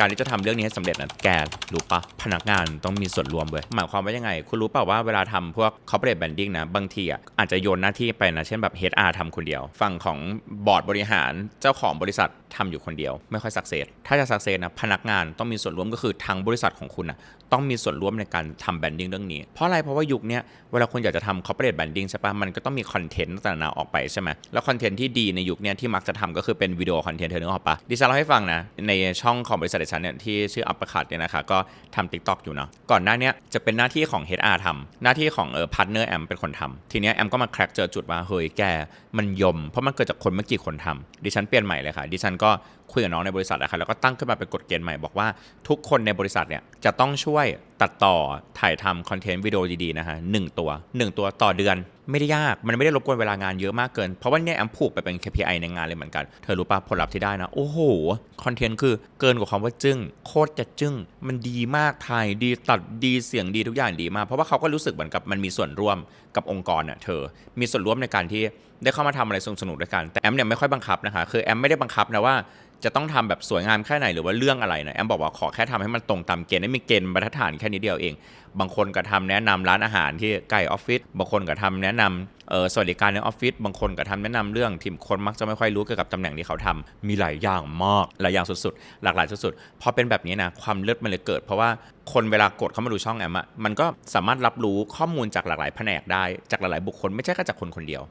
การที่จะทำเรื่องนี้ให้สำเร็จนะแกรู้ปะพนักงานต้องมีส่วนรวมเว้ยหมายความว่ายังไง คุณรู้เปล่าว่าเวลาทำพวก corporate branding นะ บางทีอะอาจจะโยนหน้าที่ไปนะ เช่นแบบ HR ทำคนเดียว ฝั่งของบอร์ดบริหารเจ้าของบริษัท ทำอยู่คนเดียว ไม่ค่อยสักเซสถ้าจะสักเซสนะพนักงานต้องมีส่วนร่วมก็คือทางบริษัทของคุณนะต้องมีส่วนร่วมในการทำแบรนดิ้งเรื่องนี้ เพราะอะไรเพราะว่ายุคนี้เวลาคุณอยากจะทำ corporate branding ใช่ปะมันก็ต้องมีคอนเทนต์ต่างๆออกไปใช่ไหมแล้วคอนเทนต์ที่ดีในยุคนี้ที่มักจะทำก็คือเป็นวิดีโอคอนเทนต์เธอนึกออกปะดิฉันเล่าให้ฟังนะในช่องของบริษัทดิฉันเนี่ยที่ชื่ออัปปร์คัตเนี่ยนะคะก็ทำ TikTok อยู่เนาะก่อนหน้าเนี้ยจะเป็นหน้าที่ของ HR ทำหน้าที่ของเออพาร์ทเนอร์แอมเป็นคนทำทีเนี้ยแอมก็มาแคร็กเจอจุดว่าเฮ้ยแกมันยม เพราะมันเกิดจากคนไม่กี่คนทำดิฉันเปลี่ยนใหม่เลยค่ะดิฉันก็คุยกับน้องในบริษัทนะครับแล้วก็ตั้งขึ้นมาเป็นกฎเกณฑ์ใหม่บอกว่าทุกคนในบริษัทเนี่ยจะต้องช่วย ตัดต่อถ่ายทำคอนเทนต์วิดีโอดีๆนะคะหนึ่งตัวหนึ่งตัวต่อเดือนไม่ได้ยากมันไม่ได้รบกวนเวลางานเยอะมากเกิน เพราะว่าเนี่ยแอมผูกไปเป็น KPI ในงานเลยเหมือนกัน เธอรู้ป่ะผลลัพธ์ที่ได้นะ โอ้โห คอนเทนต์คือเกินกว่าคำว่าจึ้ง โคตรจะจึ้ง มันดีมากถ่ายดีตัดดีเสียงดีทุกอย่างดีมาก เพราะว่าเขาก็รู้สึกเหมือนกับมันมีส่วนร่วมกับองค์กรน่ะเธอ มีส่วนร่วมในการที่ได้เข้ามาทำอะไรสนุกๆด้วยกันแต่แอมเนี่ยไม่ค่อยบังคับนะคะคือแอมไม่ได้บังคับนะว่า จะต้องทำแบบสวยงามแค่ไหนหรือว่าเรื่องอะไรนะแอมบอกว่าขอแค่ทำให้มันตรงตามเกณฑ์ให้มีเกณฑ์บรรทัดฐานแค่นี้เดียวเอง บางคนก็ทำแนะนำร้านอาหารที่ใกล้ออฟฟิศบางคนก็ทำแนะนำสวัสดิการในออฟฟิศบางคนก็ทำแนะนำเรื่องที่คนมักจะไม่ค่อยรู้เกี่ยวกับตำแหน่งที่เขาทำมีหลายอย่างมากหลายอย่างสุดๆ หลากหลายสุดๆพอเป็นแบบนี้นะความเลิศมันเลยเกิด เพราะว่าคนเวลากดเข้ามาดูช่องแอมอะมันก็สามารถรับรู้ข้อมูลจากหลากหลายแผนกได้จากหลายๆบุคคลไม่ใช่แค่จากคนคนเดียว